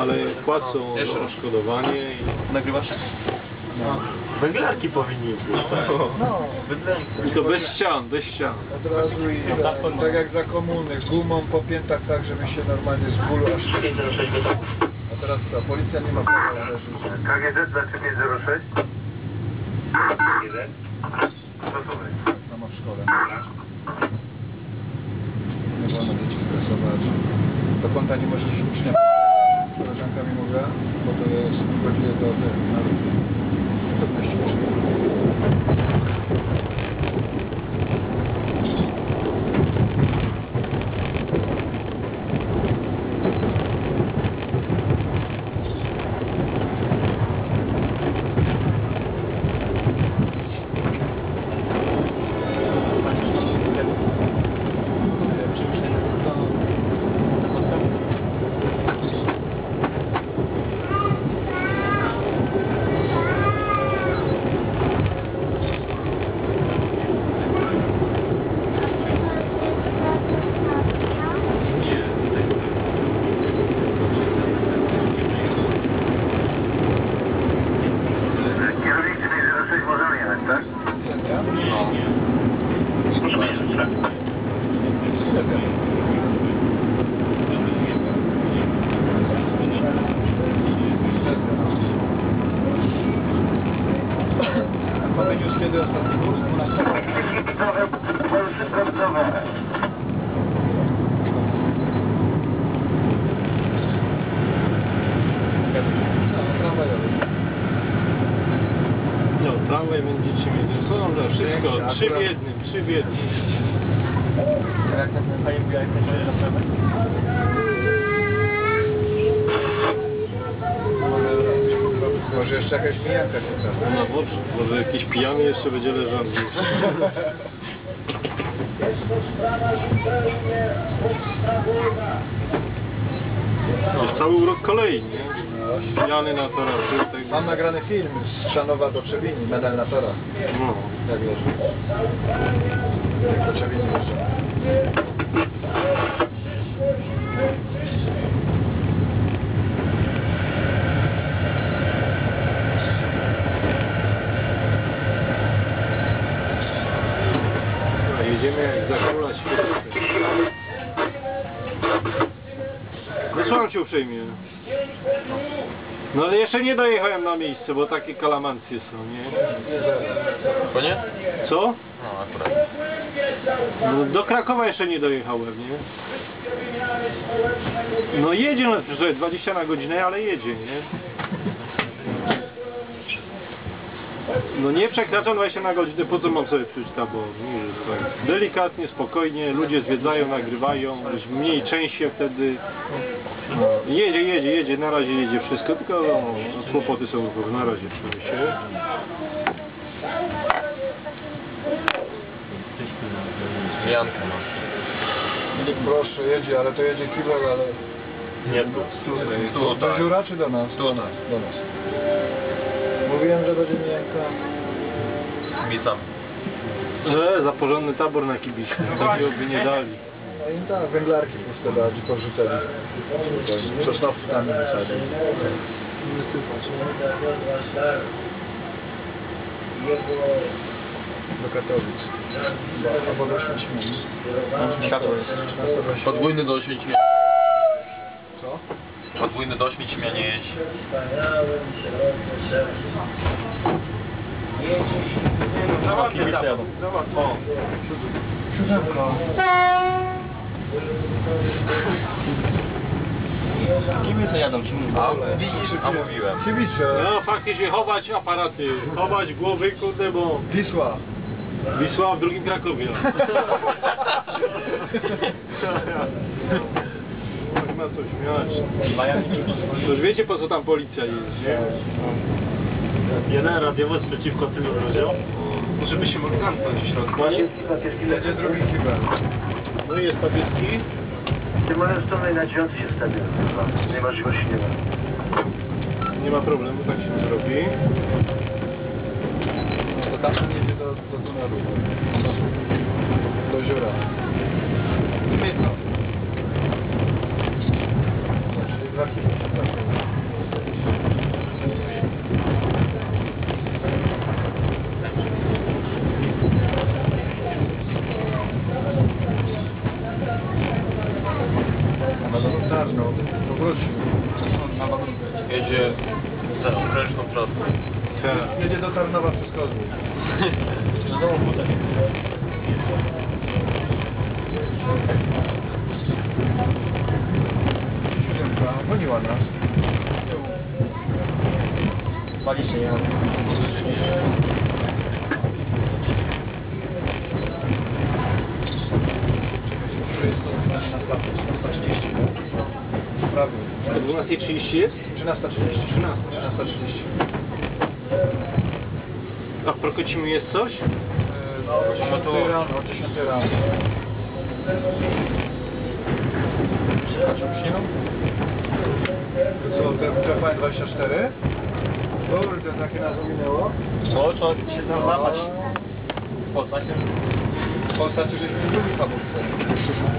ale płacą za odszkodowanie i... Nagrywasz? No. Węglarki powinni być. No. I to bez ścian, bez ścian. Od razu i tak, tak jak za komuny, gumą po piętach tak, żeby się normalnie z bólu aż... 506 gotowy. A teraz co, policja nie ma prawa. KGZ dla 306? 1. Stosunek. Tam w szkole. Nie wolno dzieci stresować. Do kąta nie możesz ucznia mi mówiła, bo to jest godzinę do pewności mieszkania. Kiedy ostatni kurs? 12 Trochę Polscy pracowane. tramwajowy. No, tramwaj będziecie mieli. Tam za wszystko? Trzy w jednym, trzy w jednym. Może jeszcze jakaś mijanka się trafi. No dobrze, może jakiś pijany jeszcze będzie leżał. Jest cały urok kolei, nie? Pijany na torach. Mam nagrany film z Szanowa do Trzewini, medal na torach. no. Jak leży. Jak do Trzewini jeszcze. Jedziemy jak za króla. No słucham cię uprzejmie. No ale jeszcze nie dojechałem na miejsce, bo takie kalamancje są, nie? To nie? Co? No akurat. No, do Krakowa jeszcze nie dojechałem, nie? No jedzie, no przecież 20 na godzinę, ale jedzie, nie? No nie przekraczam 20 na godzinę, po co mam sobie psuć? Nie, że tak. Delikatnie, spokojnie, ludzie zwiedzają, nagrywają, już mniej częściej wtedy. Jedzie, jedzie, jedzie, na razie jedzie wszystko, tylko no, kłopoty są na razie oczywiście. Janka, no. Proszę, jedzie, ale to jedzie kilo, ale... Nie tu. Tu, Do tak. Ziura czy do nas? Do nas. Do nas. Mówiłem, że będzie mijanka. Mi sam. E, za porządny tabor na kibicie, takiego by nie dali. No i tak, węglarki puste dać, porzucali. Sosnowcy tam wysadzili. Do Katowic. Albo do Święcimia. Światło jest. Podwójny do oświęcimia. Podwójny do oświęcimia nie jeździ. Załatwię tabor. O, Siódemko. Kim to jadą? Kim A, widzisz, a mówiłem. Kibice. no faktycznie chować aparaty, chować głowy, kurde, bo Wisła. Wisła w drugim Krakowie. Nie ma co śmiać. To już wiecie po co tam policja jest, nie? Jeden radiowóz przeciwko tylu ludziom. Żeby się mogli zamknąć w środku? Jedzie drugi kibel. No i jest tablicki. Ty możesz to na dziewiąty się wstawić. Nie możliwości nie ma. Nie ma problemu, tak się zrobi. To tam jedzie do, do tunelu. Do Ziura. Warunkę. Jedzie za okrężną trasą. Jedzie do Tarnowa przez Kozłów. Do domu potem. Siódemka. Goniła nas. Pali się nie ma. Prawie. O 12.30 jest? 13.30. 13.30. A w Prokocimiu jest coś? No, o 10 rano, o 10 rano. Co, ten TVN 24? Kurde, takie nas ominęło. No, trzeba się załapać. Poznać. W Polsce żeśmy nie byli w Hamburgu.